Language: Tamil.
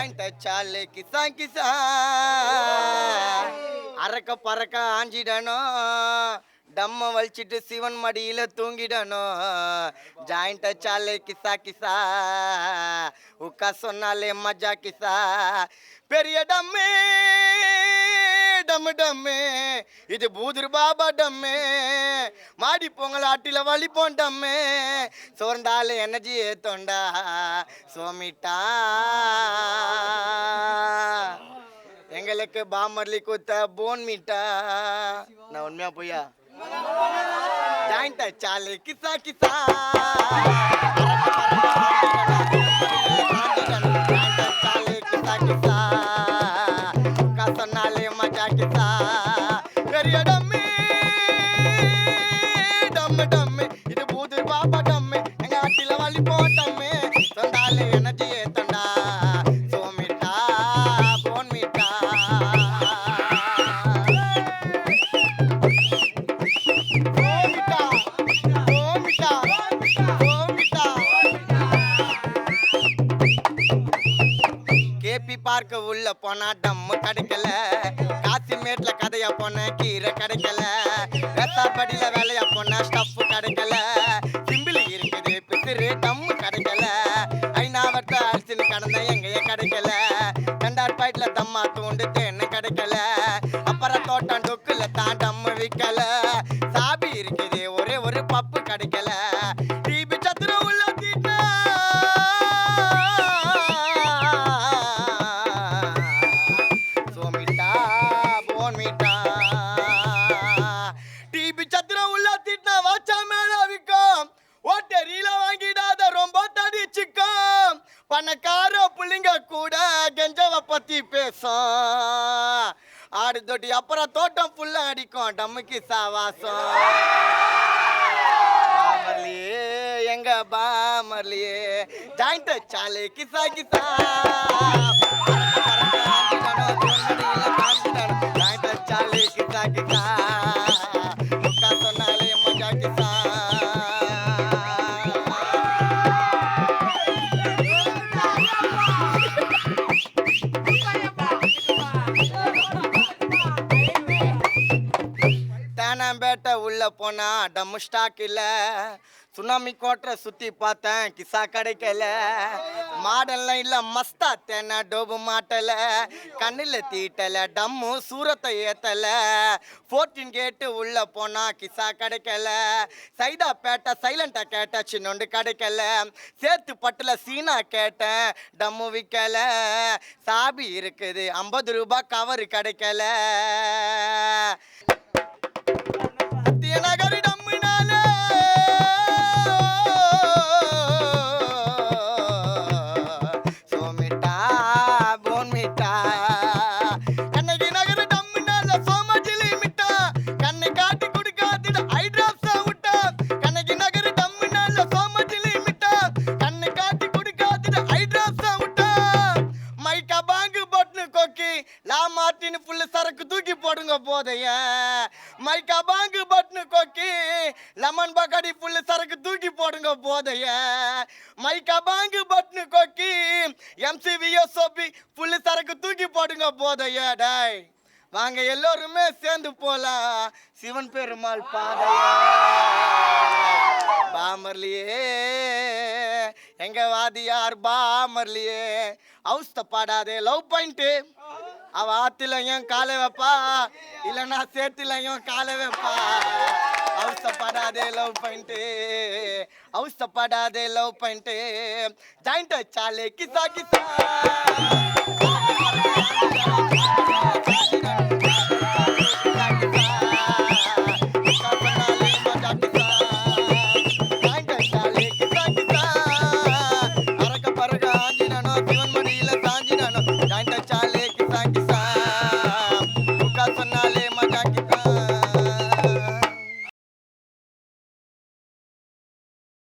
ஜாயிண்ட் சாலு கிசா கிசா அறக்க பறக்க ஆஞ்சிடணும். டம்ம வலிச்சிட்டு சிவன் மடியில தூங்கிடணும். ஜாயிண்ட் சாலே கிசா கிசா. உக்கா சொன்னாலே மஜா கிசா. பெரிய டம்மே. டம்மு டம்மே. இது பூதுர் பாபா டம்மே. மாடி பொங்கல் ஆட்டில வலிப்போம் டம்மே. சோர்ந்தால எனர்ஜி ஏத்தோண்டா. சோமிட்டா. எங்களுக்கு பாமர்லி குத்த போன் மீட்டா. நான் உண்மையா பொய்யா? ஜாயிண்டா சாலை கிசா கிசா. பார்க்க உள்ள போனா டம்மு கிடைக்கல. காசிமேட்ல கதைய போன கீரை கிடைக்கல. வெத்தாப்படியில வேலையா போன ஸ்டஃப் கிடைக்கல. சிம்பிள் இருக்குது பிசிறு டம்மு கிடைக்கல. ஐநாவட்ட அரிசின்னு கடந்த எங்கேயே கிடைக்கல. ரெண்டார் பாயிட்ல தம்மா தூண்டு தேன்னு டிபி உள்ள திட்டினா வாச்சா மேல விற்கும். ஓட்டரியில வாங்கிடாத ரொம்ப தடிச்சுக்கும். பணக்கார புள்ளிங்க கூட கெஞ்சவ பத்தி பேசும் ஆடு தொட்டி அப்புறம் தோட்டம் புல்ல அடிக்கும். டம்முக்கு சாவாசம். பாமர்லியே எங்க பாமர்லியே ஜாயிண்ட் சாலே கிசா கிசா. பேட்டை உள்ள போனா டம்மு ஸ்டாக் இல்லை. சுனாமி கோட்டரை சுத்தி பார்த்தேன் கிசா கிடைக்கல. மாடல்லாம் இல்ல மஸ்தா தேனை டோபு மாட்டல. கண்ணில் தீட்டல டம்மு சூரத்தை ஏத்தல. ஃபோர்டீன் கேட்டு உள்ள போனா கிசா கிடைக்கல. சைதா பேட்டை சைலண்டா கேட்ட சின்னொண்டு கிடைக்கல. சேத்து பட்டுல சீனா கேட்டேன் டம்மு விற்கல சாபி இருக்குது ஐம்பது ரூபாய் கவர் கிடைக்கல. லா மாட்டின்னு சரக்கு தூக்கி போடுங்க போதைய. மைக்கா பாங்கு பட்னு கொக்கி லெமன் பக்காடி புல்லு சரக்கு தூக்கி போடுங்க போதைய. மைக்கா பாங்கு பட்னு கொக்கி எம்சிவியோ சோப்பி ஃபுல்லு சரக்கு தூக்கி போடுங்க போதைய. டாய் வாங்க எல்லோருமே சேர்ந்து போலாம். சிவன் பெருமாள் பாதைய. பாமர்லியே எங்க வாதியார் பாமர்லியே. அவஸ்த பாடாதே லவ் பாயிண்ட்டு. அவ ஆத்திலையும் காலை வைப்பா. இல்லைன்னா சேத்துலையும் காலை வைப்பா. அவசப்படாதே லவ் பாயிண்ட் அவசப்படாதே லவ் பாயிண்ட் ஜாயிண்ட் சாலே கிசா கிசா